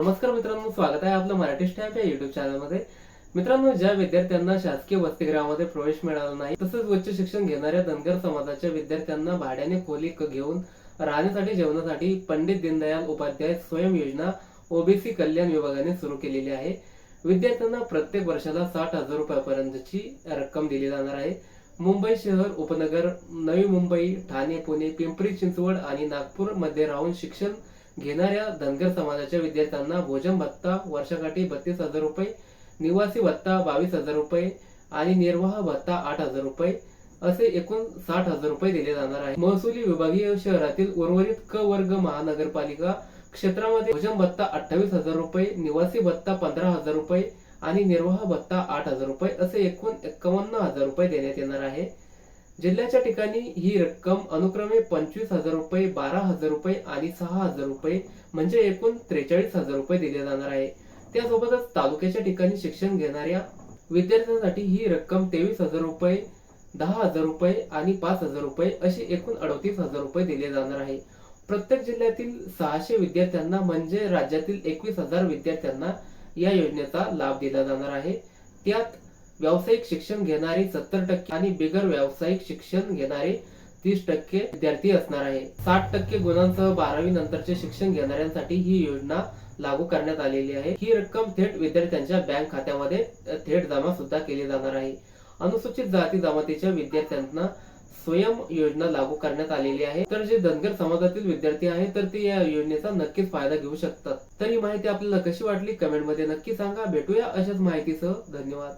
नमस्कार मित्रांनो स्वागत आहे आपलं मराठी स्टॅम्प या युट्यूब चॅनलमध्ये मित्रांनो ज्या विद्यार्थ्यांना शासकीय वसतिगृहामध्ये प्रवेश मिळाला नाही तसंच उच्च शिक्षण घेणाऱ्या धनगर समाजाच्या विद्यार्थ्यांना भाड्याने खोली घेऊन राहण्यासाठी जेवणासाठी पंडित दीनदयाल उपाध्याय स्वयं योजना ओबीसी कल्याण विभागाने सुरू केलेली आहे. विद्यार्थ्यांना प्रत्येक वर्षाला साठ हजार रुपयापर्यंतची रक्कम दिली जाणार आहे. मुंबई शहर उपनगर नवी मुंबई ठाणे पुणे पिंपरी चिंचवड आणि नागपूरमध्ये राहून शिक्षण घेणाऱ्या धनगर समाजाच्या विद्यार्थ्यांना भोजन भत्ता वर्षाकाठी बत्तीस हजार रुपये निवासी भत्ता बावीस हजार रुपये आणि निर्वाह भत्ता आठ हजार रुपये असे एकूण साठ हजार रुपये दिले जाणार आहे. महसुली विभागीय शहरातील उर्वरित क वर्ग महानगरपालिका क्षेत्रामध्ये भोजन भत्ता अठ्ठावीस हजार रुपये निवासी भत्ता पंधरा हजार रुपये आणि निर्वाह भत्ता आठ हजार रुपये असे एकूण एकावन्न हजार रुपये देण्यात येणार आहे. जिल्ह्याच्या ठिकाणी ही रक्कम अनुक्रमे पंचवीस हजार रुपये बारा हजार रुपये आणि सहा हजार रुपये म्हणजे एकूण त्रेचाळीस हजार रुपये दिले जाणार आहे. त्यासोबतच तालुक्याच्या ठिकाणी शिक्षण घेणाऱ्या विद्यार्थ्यांसाठी ही रक्कम तेवीस हजार रुपये दहा हजार रुपये आणि पाच हजार रुपये अशी एकूण अडतीस हजार रुपये दिले जाणार आहे. प्रत्येक जिल्ह्यातील सहाशे विद्यार्थ्यांना म्हणजे राज्यातील एकवीस हजार विद्यार्थ्यांना या योजनेचा लाभ दिला जाणार आहे. त्यात व्यावसायिक शिक्षण घेणारे सत्तर टक्के आणि बिगर व्यावसायिक शिक्षण घेणारे तीस टक्के विद्यार्थी असणार आहे. साठ टक्के गुणांसह बारावी नंतरचे शिक्षण घेणाऱ्यांसाठी ही योजना लागू करण्यात आलेली आहे. ही रक्कम थेट विद्यार्थ्यांच्या बँक खात्यामध्ये थेट जमा सुद्धा केली जाणार आहे. अनुसूचित जाती जमातीच्या विद्यार्थ्यांना स्वयं योजना लागू करण्यात आलेली आहे. तर जे धनगर समाजातील विद्यार्थी आहेत तर ते या योजनेचा नक्कीच फायदा घेऊ शकतात. तर ही माहिती आपल्याला कशी वाटली? कमेंटमध्ये नक्की सांगा. भेटूया अशाच माहितीसह. धन्यवाद.